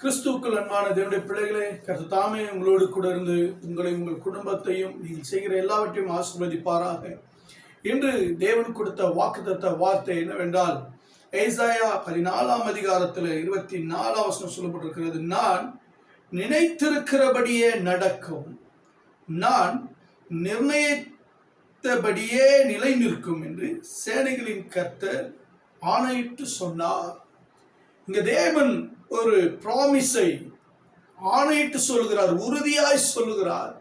கிறிஸ்துவுக்குள் அன்பான தேவனுடைய பிள்ளைகளே கருத்து தாமே உங்களோடு கூட இருந்து உங்களை உங்கள் குடும்பத்தையும் நீங்கள் செய்கிற எல்லாவற்றையும் ஆசிர்வதிப்பாராக. இன்று தேவன் கொடுத்த வாக்குத்தத்த வார்த்தை என்னவென்றால் ஏசாயா பதினாலாம் அதிகாரத்தில் இருபத்தி நாலாம் வசனம் சொல்லப்பட்டிருக்கிறது நான் நினைத்திருக்கிறபடியே நடக்கும். நான் நிர்ணயித்தபடியே நிலை நிற்கும் என்று சேனைகளின் கர்த்தர் ஆணையிட்டு சொன்னார். இங்க தேவன் ஒரு ப்ராமிஸை ஆணையிட்டு சொல்லுகிறார் உறுதியாய் சொல்லுகிறார்.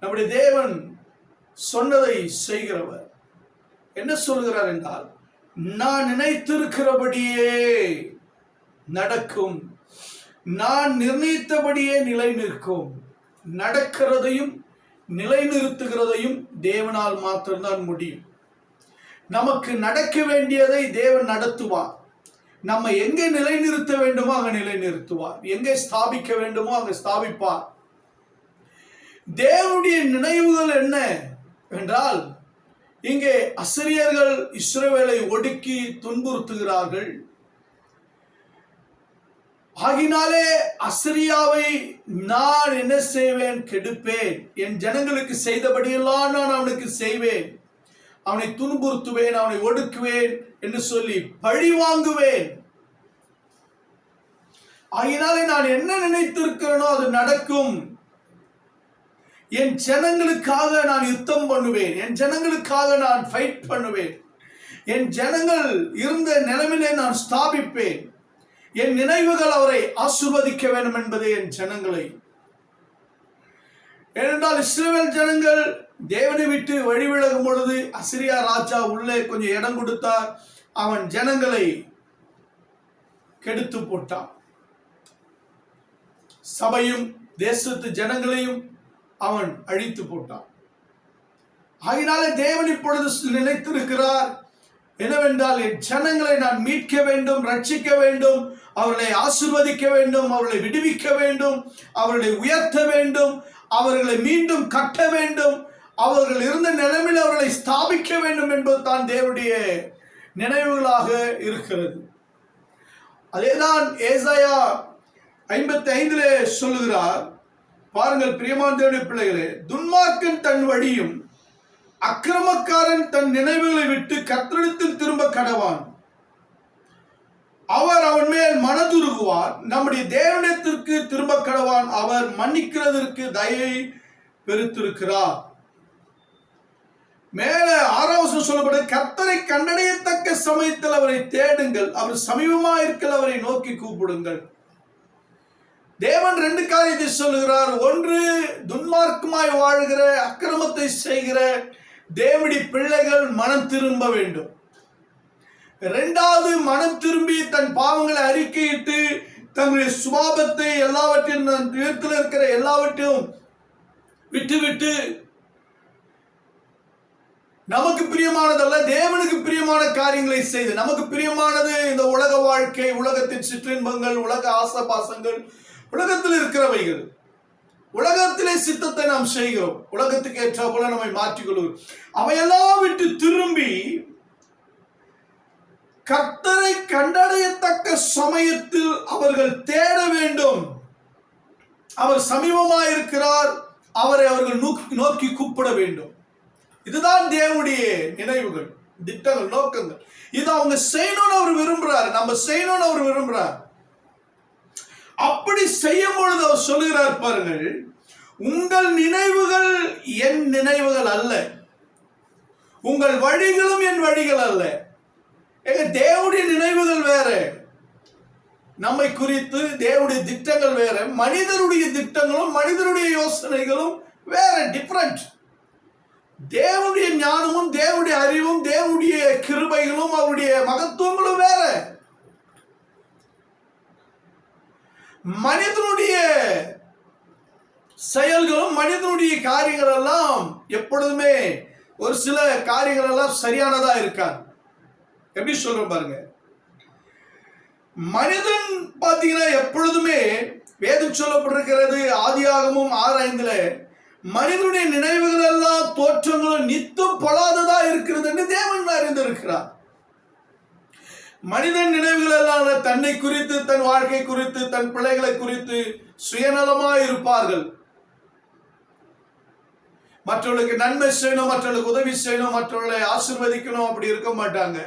நம்முடைய தேவன் சொன்னதை செய்கிறவர். என்ன சொல்கிறார் என்றால் நான் நினைத்திருக்கிறபடியே நடக்கும். நான் நிர்ணயித்தபடியே நிலை நிற்கும் நடக்கிறதையும் நிலைநிறுத்துகிறதையும் தேவனால் மாத்திரம்தான் முடியும். நமக்கு நடக்க வேண்டியதை தேவன் நடத்துவான் நம்ம எங்கே நிலைநிறுத்த வேண்டுமோ அங்கே நிலைநிறுத்துவார். எங்கே ஸ்தாபிக்க வேண்டுமோ அங்கே ஸ்தாபிப்பார். தேவனுடைய நினைவுகள் என்ன என்றால் இங்கே அசிரியர்கள் இஸ்ரவேலை ஒடுக்கி துன்புறுத்துகிறார்கள். ஆகினாலே அசிரியாவை நான் என்ன செய்வேன்? கெடுப்பேன். என் ஜனங்களுக்கு செய்தபடியெல்லாம் நான் அவனுக்கு செய்வேன். அவனை துன்புறுத்துவேன் அவனை ஒடுக்குவேன் என்று சொல்லி பழி வாங்குவேன். ஆகினாலே நான் என்ன நினைத்திருக்கிறேனோ அது நடக்கும். என் ஜனங்களுக்காக நான் யுத்தம் பண்ணுவேன். என் ஜனங்களுக்காக நான் ஃபைட் பண்ணுவேன். என் ஜனங்கள் இருந்த நிலைமையிலே நான் ஸ்தாபிப்பேன். என் நினைவுகள் அவரை ஆசிர்வதிக்க வேண்டும் என்பதே என் ஜனங்களை. ஏனென்றால் இஸ்ரேல் ஜனங்கள் தேவனை விட்டு வழிவிலகும் பொழுது அசிரியா ராஜா உள்ளே கொஞ்சம் இடம் கொடுத்தார். அவன் ஜனங்களை கெடுத்து போட்டான். சபையும் தேசத்து ஜனங்களையும் அவன் அழித்து போட்டான். ஆகினால தேவன் இப்பொழுது நினைத்திருக்கிறார் என்னவென்றால் என் ஜனங்களை நான் மீட்க வேண்டும் ரட்சிக்க வேண்டும் அவர்களை ஆசிர்வதிக்க வேண்டும் அவர்களை விடுவிக்க வேண்டும் அவர்களை உயர்த்த வேண்டும் அவர்களை மீண்டும் கட்ட வேண்டும் அவர்கள் இருந்த நிலைமையில் அவர்களை ஸ்தாபிக்க வேண்டும் என்பது தான் தேவனுடைய நினைவுகளாக இருக்கிறது. அதேதான் ஏசாயா ஐம்பத்தி ஐந்திலே சொல்லுகிறார் பாருங்கள் பிரியமான் தேவனுடைய பிள்ளைகளே துன்மார்க்கன் தன் வழியும் அக்கிரமக்காரன் தன் நினைவுகளை விட்டு கத்தெடுத்தில் திரும்ப கடவான். அவர் அவன் மேல் மனதுருகுவார் நம்முடைய தேவனத்திற்கு திரும்ப கடவான். அவர் மன்னிக்கிறதற்கு தயை பெருத்திருக்கிறார். மேல ஆறாவது சொல்லப்பட கர்த்தரை கண்டடையத்தக்க சமயத்தில் அவரை தேடுங்கள். அவர் சமீபமா இருக்கல் அவரை நோக்கி கூப்பிடுங்கள். தேவன் ரெண்டு காரியத்தை சொல்லுகிறார். ஒன்று துன்மார்க்கமாய் வாழ்கிற அக்கிரமத்தை செய்கிற தேவடி பிள்ளைகள் மனம் திரும்ப வேண்டும். இரண்டாவது மனம் திரும்பி தன் பாவங்களை அறிக்கையிட்டு தங்களுடைய சுபாபத்தை எல்லாவற்றையும் தன் இருக்கிற எல்லாவற்றையும் விட்டுவிட்டு நமக்கு பிரியமானதல்ல தேவனுக்கு பிரியமான காரியங்களை செய்து நமக்கு பிரியமானது இந்த உலக வாழ்க்கை உலகத்தின் சிற்றின்பங்கள் உலக ஆசபாசங்கள் உலகத்தில் இருக்கிறவைகள். உலகத்திலே சித்தத்தை நாம் செய்கிறோம். உலகத்துக்கு ஏற்ற போல நம்மை மாற்றிக்கொள்கிறோம் அவையெல்லாம் விட்டு திரும்பி கர்த்தரை கண்டடையத்தக்க சமயத்தில் அவர்கள் தேட வேண்டும். அவர் சமீபமாயிருக்கிறார். அவரை அவர்கள் நோக்கி நோக்கி கூப்பிட வேண்டும். இதுதான் தேவனுடைய நினைவுகள் திட்டங்கள் நோக்கங்கள். இது அவங்க செய்யணும்னு அவர் விரும்புறாரு. நம்ம செய்யணும்னு அவர் விரும்புறார். அப்படி செய்யும் பொழுது அவர் சொல்லுகிறார் பாருங்கள் உங்கள் நினைவுகள் என் நினைவுகள் அல்ல. உங்கள் வழிகளும் என் வழிகள் அல்ல. எங்க தேவனுடைய நினைவுகள் வேற. நம்மை குறித்து தேவனுடைய திட்டங்கள் வேற. மனிதருடைய திட்டங்களும் மனிதருடைய யோசனைகளும் வேற டிஃப்ரெண்ட் தேவனுடைய ஞானமும் தேவனுடைய அறிவும் தேவனுடைய கிருபைகளும் அவருடைய மகத்துவங்களும் வேற. மனிதனுடைய செயல்களும் மனிதனுடைய காரியங்கள் எல்லாம் எப்பொழுதுமே ஒரு சில காரியங்கள் எல்லாம் சரியானதா இருக்காது. எப்படி சொல்றேன் பாருங்க. மனிதன் பார்த்தீங்கன்னா எப்பொழுதுமே வேதம் சொல்லப்பட்டிருக்கிறது ஆதியாகமும் ஐந்துல மனிதனுடைய நினைவுகள் எல்லாம் தோற்றங்களும் நித்தம் பொழாததா இருக்கிறது என்று தேவன் அறிந்திருக்கிறார். மனிதன் நினைவுகள் எல்லாம் தன்னை குறித்து தன் வாழ்க்கை குறித்து தன் பிள்ளைகளை குறித்து சுயநலமாய் இருப்பார்கள். மற்றவர்களுக்கு நன்மை செய்யணும் மற்றவர்களுக்கு உதவி செய்யணும் மற்றவர்களை ஆசிர்வதிக்கணும் அப்படி இருக்க மாட்டாங்க.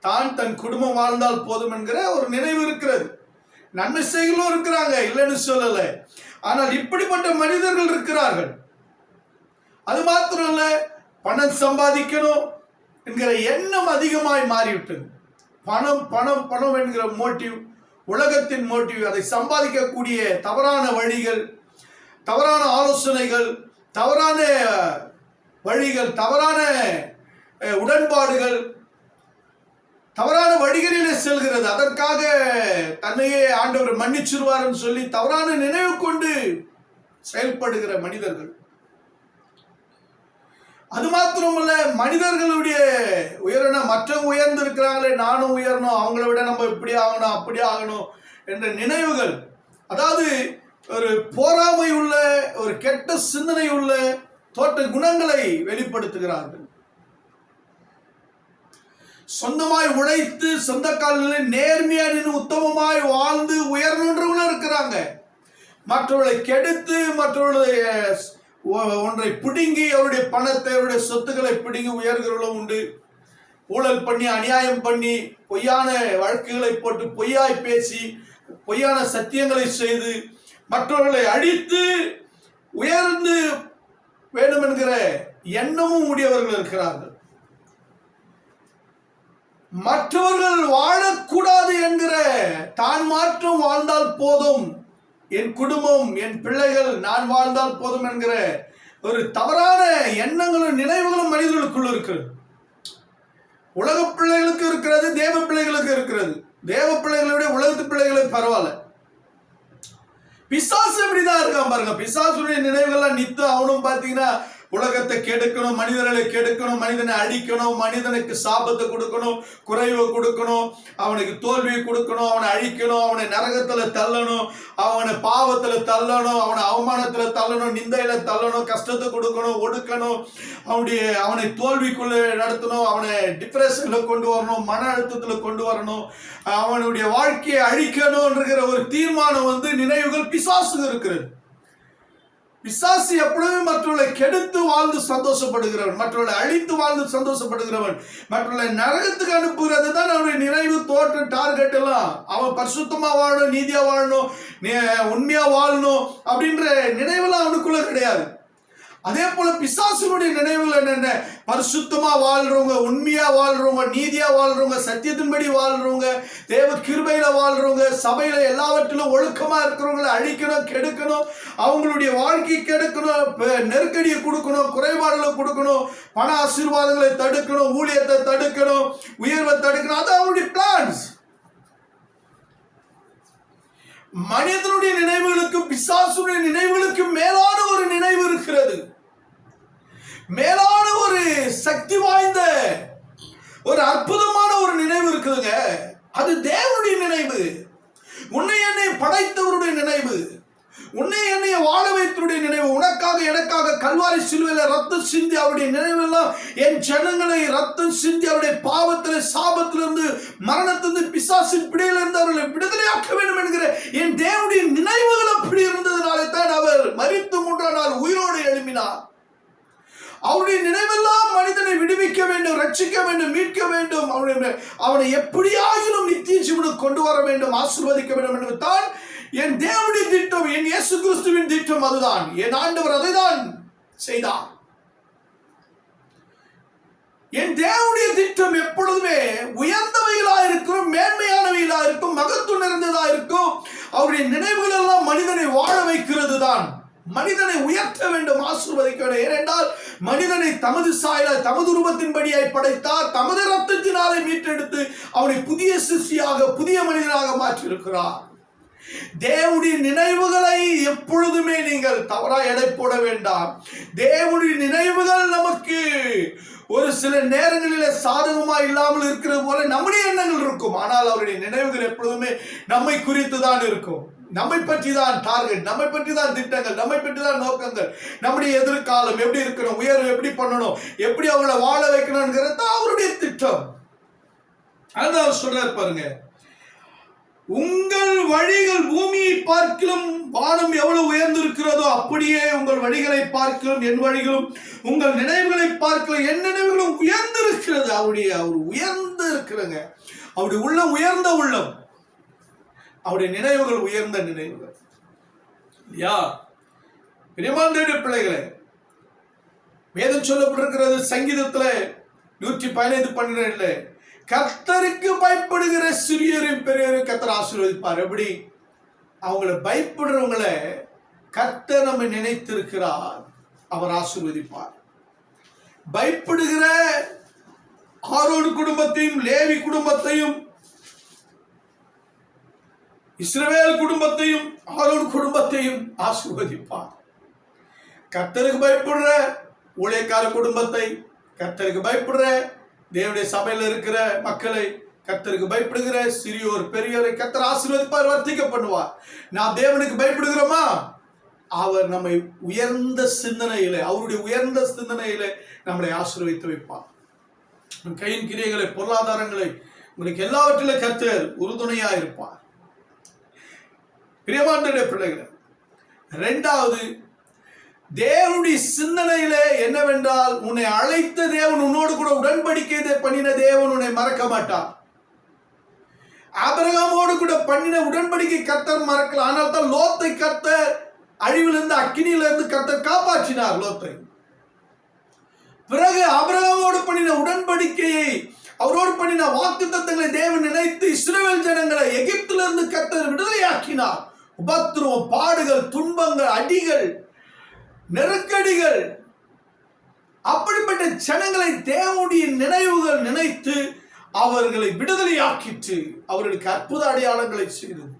தான் தன் குடும்பம் வாழ்ந்தால் போதும் என்கிற ஒரு நினைவு இருக்கிறது. நன்மை செய்களும் இருக்கிறாங்க இல்லைன்னு சொல்லல. ஆனால் இப்படிப்பட்ட மனிதர்கள் இருக்கிறார்கள். அது மாத்திரம் இல்ல பணம் சம்பாதிக்கணும் என்கிற எண்ணம் அதிகமாய் மாறிவிட்டது பணம் பணம் பணம் என்கிற மோட்டிவ் உலகத்தின் மோட்டிவ் அதை சம்பாதிக்கக்கூடிய தவறான வழிகள் தவறான ஆலோசனைகள் தவறான வழிகள் தவறான உடன்பாடுகள் தவறான வழிகளிலே செல்கிறது. அதற்காக தன்னையே ஆண்டவர் மன்னிச்சிருவார்னு சொல்லி தவறான நினைவு கொண்டு செயல்படுகிற மனிதர்கள். அது மாத்திரமல்ல மனிதர்களுடைய உயரன மற்றவங்க உயர்ந்து இருக்கிறாங்களே நானும் உயரணும் அவங்கள விட நம்ம இப்படி ஆகணும் அப்படி ஆகணும் என்ற நினைவுகள். அதாவது ஒரு போராமை உள்ள ஒரு கெட்ட சிந்தனை உள்ள தோற்ற குணங்களை வெளிப்படுத்துகிறார்கள். சொந்தமாய் உழைத்து சொந்த காலில் நேர்மையா நின்று உத்தமமாய் வாழ்ந்து உயரணுன்றவங்களும் இருக்கிறாங்க. மற்றவர்களை கெடுத்து மற்றவர்களுடைய ஒன்றை பிடுங்கி அவருடைய பணத்தை அவருடைய சொத்துக்களை பிடுங்கி உயர்கிறவர்களும் உண்டு. ஊழல் பண்ணி அநியாயம் பண்ணி பொய்யான வழக்குகளை போட்டு பொய்யாய் பேசி பொய்யான சத்தியங்களை செய்து மற்றவர்களை அழித்து உயர்ந்து வேண்டும் என்கிற எண்ணமும் உடையவர்கள் இருக்கிறார்கள். மற்றவர்கள் வாழக்கூடாது என்கிற தான் மாற்றம் வாழ்ந்தால் போதும். என் குடும்பம் என் பிள்ளைகள் நான் வாழ்ந்தால் போதும் என்கிற ஒரு தவறான எண்ணங்களும் நினைவுகளும் மனிதர்களுக்குள் இருக்கிறது. உலக பிள்ளைகளுக்கு இருக்கிறது தேவ பிள்ளைகளுக்கு இருக்கிறது. தேவ பிள்ளைகளை விட உலகத்து பிள்ளைகளுக்கு பரவாயில்ல. பிசாசு இப்படிதான் இருக்கான் பாருங்க. பிசாசுடைய நினைவுகள்லாம் நித்து அவனும் பார்த்தீங்கன்னா உலகத்தை கெடுக்கணும் மனிதர்களை கெடுக்கணும் மனிதனை அழிக்கணும் மனிதனுக்கு சாபத்தை கொடுக்கணும் குறைவை கொடுக்கணும் அவனுக்கு தோல்வியை கொடுக்கணும் அவனை அழிக்கணும் அவனை நரகத்துல தள்ளணும் அவனை பாவத்துல தள்ளணும் அவனை அவமானத்துல தள்ளணும் நிந்தையில தள்ளணும் கஷ்டத்தை கொடுக்கணும் ஒடுக்கணும் அவனுடைய அவனை தோல்விக்குள்ள நடத்தணும் அவனை டிப்ரெஷன்ல கொண்டு வரணும் மன அழுத்தத்துல கொண்டு வரணும் அவனுடைய வாழ்க்கையை அழிக்கணும்ன்ற ஒரு தீர்மானம் வந்து நினைவுகள் பிசாசுக்கு இருக்கிறது. பிசாசு எப்பொழுதும் மற்றவர்களை கெடுத்து வாழ்ந்து சந்தோஷப்படுகிறவன் மற்றவர்களை அழித்து வாழ்ந்து சந்தோஷப்படுகிறவன் மற்றவர்களை நரகத்துக்கு அனுப்புகிறது தான் அவனுடைய நிறைவு தோற்ற டார்கெட் எல்லாம். அவன் பரிசுத்தமாக வாழணும் நீதியாக வாழணும் உண்மையாக வாழணும் அப்படின்ற நினைவெல்லாம் அவனுக்குள்ள கிடையாது. அதே போல பிசாசுனுடைய நினைவுகள் என்னென்ன? பரிசுத்தமா வாழ்றவங்க உண்மையா வாழ்றவங்க நீதியா வாழ்றவங்க சத்தியத்தின்படி வாழ்றவங்க தேவ கிருபையில வாழ்றவங்க சபையில எல்லாவற்றிலும் ஒழுக்கமா இருக்கிறவங்களை அழிக்கணும் கெடுக்கணும் அவங்களுடைய வாழ்க்கை கெடுக்கணும் நெருக்கடியை கொடுக்கணும் குறைபாடுகளை கொடுக்கணும் பண ஆசீர்வாதங்களை தடுக்கணும் ஊழியத்தை தடுக்கணும் உயர்வை தடுக்கணும். அது அவங்களுடைய பிளான்ஸ் மனிதனுடைய நினைவுகளுக்கும் பிசாசுடைய நினைவுகளுக்கும் மேலான ஒரு நினைவு இருக்கிறது மேலான ஒரு சக்தி வாய்ந்த ஒரு அற்புதமான ஒரு நினைவு இருக்குதுங்க. அது தேவனுடைய நினைவு. உன்னை என்னை படைத்தவருடைய நினைவு. உன்னை என்னைய வாழ வைத்தருடைய நினைவு. உனக்காக எனக்காக கல்வாரி சிலுவையில ரத்தம் சிந்தி அவருடைய நினைவெல்லாம் என் ஜனங்களை ரத்தம் சிந்தி அவருடைய பாவத்தில் சாபத்திலிருந்து மரணத்திலிருந்து பிசாசின் பிடியிலிருந்து அவர்களை விடுதலையாக்க வேண்டும் என்கிற என் தேவனுடைய நினைவுகள் அப்படி இருந்ததுனாலே தான் அவர் மறித்து மூன்றாம் நாள் உயிரோடு எழுப்பினார் அவருடைய நினைவெல்லாம் மனிதனை விடுவிக்க வேண்டும் ரட்சிக்க வேண்டும் மீட்க வேண்டும். அவனுடைய அவனை எப்படியாகிலும் நித்திய ஜீவனுக்கு கொண்டு வர வேண்டும் ஆசிர்வதிக்க வேண்டும் என்று தான் என் தேவனுடைய திட்டம் என் இயேசு கிறிஸ்துவின் திட்டம் அதுதான். என் ஆண்டவர் அதைதான் செய்தார். என் தேவனுடைய திட்டம் எப்பொழுதுமே உயர்ந்தவைகளா இருக்கும் மேன்மையானவைகளா இருக்கும் மகத்துவம் நிறைந்ததா இருக்கும். அவருடைய நினைவுகள் எல்லாம் மனிதனை வாழ வைக்கிறது தான் மனிதனை உயர்த்த வேண்டும் ஆசிர்வதிக்க வேண்டும். ஏனென்றால் மனிதனை தமது சாயல தமது ரூபத்தின்படியாய் படைத்தார். தமது ரத்தத்தினாலே மீட்டெடுத்து அவனை புதிய சிஷியாக புதிய மனிதனாக மாற்றியிருக்கிறார். தேவனுடைய நினைவுகளை எப்பொழுதுமே நீங்கள் தவறாக எடை போட வேண்டாம். தேவனுடைய நினைவுகள் நமக்கு ஒரு சில நேரங்களில் சாதகமா இல்லாமல் இருக்கிறது போல நம்முடைய எண்ணங்கள் இருக்கும். ஆனால் அவருடைய நினைவுகள் எப்பொழுதுமே நம்மை குறித்து தான் இருக்கும். நம்மை பற்றி தான் டார்கெட் நம்மை பற்றி தான் திட்டங்கள் நம்மை பற்றி தான் நோக்கங்கள். நம்முடைய எதிர்காலம் எப்படி இருக்கணும் உயர்வு எப்படி பண்ணணும் எப்படி அவங்கள வாழ வைக்கணுங்கிறது தான் அவருடைய திட்டம். அதான் அவர் சொல்றாரு பாருங்க. உங்கள் வழிகள் பூமியை பார்க்கிலும் வானம் எவ்வளவு உயர்ந்திருக்கிறதோ அப்படியே உங்கள் வழிகளை பார்க்கிலும் என் வழிகளும் உங்கள் நினைவுகளை பார்க்கலாம் என் நினைவுகளும் உயர்ந்திருக்கிறது. அவருடைய அவர் உயர்ந்து இருக்கிறங்க அவருடைய உள்ளம் உயர்ந்த உள்ளம். அவருடைய நினைவுகள் உயர்ந்த நினைவுகள். யா பிரியமாந்தேடைய பிள்ளைகளே வேதம் சொல்லப்பட்டிருக்கிறது சங்கீதத்துல நூற்றி பதினைந்து பன்னிரெண்டுல கர்த்தருக்கு பயப்படுகிற சிறியரும் பெரியரும் கர்த்தர் ஆசீர்வதிப்பார். எப்படி? அவங்கள பயப்படுறவங்கள கர்த்தர் நம்ம நினைத்திருக்கிறார். அவர் ஆசீர்வதிப்பார். பயப்படுகிற ஆரோடு குடும்பத்தையும் லேவி குடும்பத்தையும் இஸ்ரவேல் குடும்பத்தையும் ஆரோன் குடும்பத்தையும் ஆசிர்வதிப்பார் கத்தருக்கு பயப்படுற ஊழியக்கார குடும்பத்தை கத்தருக்கு பயப்படுற தேவனுடைய சபையில் இருக்கிற மக்களை கத்தருக்கு பயப்படுகிற சிறியோர் பெரியோரை கத்தர் ஆசீர்வதிப்பார் வர்த்திக்க பண்ணுவார் நான் தேவனுக்கு பயப்படுகிறோமா அவர் நம்மை உயர்ந்த சிந்தனையில அவருடைய உயர்ந்த சிந்தனையில நம்மளை ஆசீர்வைத்து வைப்பார் கையின் கிரியைகளை பொருளாதாரங்களை உங்களுக்கு எல்லாவற்றிலும் கத்தர் உறுதுணையா இருப்பார் பிரியமாண்டனுடைய பிள்ளைகளை ரெண்டாவது தேவனுடைய சிந்தனையிலே என்னவென்றால் உன்னை அழைத்த தேவன் உன்னோடு கூட உடன்படிக்கை பண்ணின தேவன் உன்னை மறக்க மாட்டார். ஆபிரகாமோடு கூட பண்ணின உடன்படிக்கை கத்தர் மறக்கல. ஆனால் தான் லோத்தை கர்த்தர் அழிவிலிருந்து அக்கினியிலிருந்து கத்தர் காப்பாற்றினார் லோத்தை. பிறகு ஆபிரகாமோடு பண்ணின உடன்படிக்கையை அவரோடு பண்ணின வாக்கு தத்தங்களை தேவன் நினைத்து இஸ்ரேல் ஜனங்களை எகிப்திலிருந்து கத்தர் விடுதலையாக்கினார். உபத்திரவம் பாடுகள் துன்பங்கள் அடிகள் நெருக்கடிகள் அப்படிப்பட்ட ஜனங்களை தேவனுடைய நினைவுகள் நினைத்து அவர்களை விடுதலையாக்கிற்று அவர்களுக்கு அற்புத அடையாளங்களை செய்தது.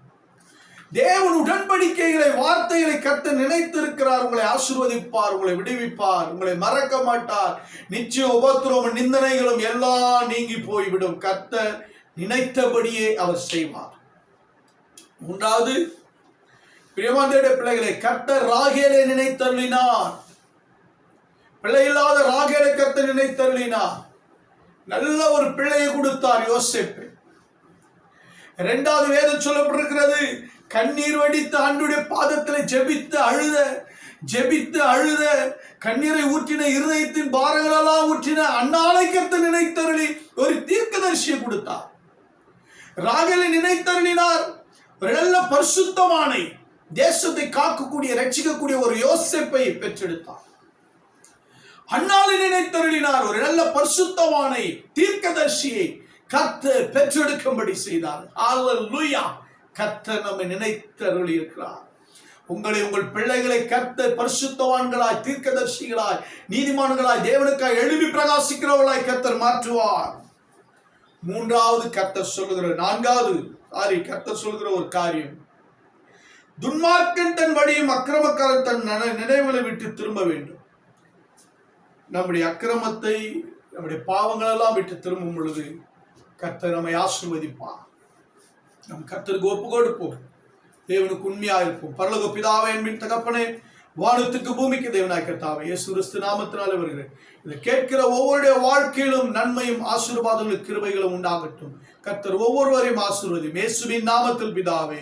தேவன் உடன்படிக்கைகளை வார்த்தைகளை கத்த நினைத்திருக்கிறார். உங்களை ஆசிர்வதிப்பார் உங்களை விடுவிப்பார் உங்களை மறக்க மாட்டார். நிச்சய உபத்திரவம் நிந்தனைகளும் எல்லாம் நீங்கி போய்விடும். கத்த நினைத்தபடியே அவர் செய்வார். மூன்றாவது பிரியமாந்தேடைய பிள்ளைகளை கர்த்தர் ராகேலை நினைத்தருளினார். பிள்ளை இல்லாத ராகேலை கர்த்தர் நினைத்தருளினார். நல்ல ஒரு பிள்ளையை கொடுத்தார் யோசிப்பு. இரண்டாவது வேதம் சொல்லப்பட்டிருக்கிறது கண்ணீர் வடித்து ஆண்டுடைய பாதத்தில் ஜெபித்து அழுத ஜெபித்து அழுத கண்ணீரை ஊற்றின இருதயத்தின் பாரங்களெல்லாம் ஊற்றின அன்னாலை கருத்து நினைத்தருளி ஒரு தீர்க்கதரிசியை கொடுத்தார். ராகலை நினைத்தருளினார். ஒரு நல்ல பரிசுத்தமானை தேசத்தை காக்கக்கூடிய ரட்சிக்கக்கூடிய ஒரு யோசிப்பை பெற்றெடுத்தார். அண்ணாலை நினைத்தருளினார். ஒரு நல்ல பரிசுத்தவானை தீர்க்கதர்சியை கத்து பெற்றெடுக்கும்படி செய்தார். லூயா கத்த நம்மை நினைத்தருளி இருக்கிறார் உங்களை உங்கள் பிள்ளைகளை கத்த பரிசுத்தவான்களாய் தீர்க்கதர்சிகளாய் நீதிமான்களாய் தேவனுக்காய் எழுதி பிரகாசிக்கிறவர்களாய் கத்தர் மாற்றுவார். மூன்றாவது கத்தர் சொல்லுகிற நான்காவது சாரி கத்தர் சொல்லுகிற ஒரு காரியம். துன்மார்க்கன் தன் வழியும் அக்கிரமக்காரன் தன் நினைவுகளை விட்டு திரும்ப வேண்டும். நம்முடைய அக்கிரமத்தை நம்முடைய பாவங்களெல்லாம் விட்டு திரும்பும் பொழுது கர்த்தர் நம்மை ஆசிர்வதிப்பார். நம் கர்த்தருக்கு ஒப்பு கொடுப்போம் தேவனுக்கு உண்மையாக இருப்போம். பரலக பிதாவை என்பின் தகப்பனே வானத்துக்கு பூமிக்கு தேவனாய் கர்த்தாவை இயேசு கிறிஸ்து நாமத்தினாலே வருகிறேன். இதை கேட்கிற ஒவ்வொருடைய வாழ்க்கையிலும் நன்மையும் ஆசீர்வாதங்களும் கிருபைகளும் உண்டாகட்டும். கர்த்தர் ஒவ்வொருவரையும் ஆசீர்வதி இயேசுவின் நாமத்தில் பிதாவே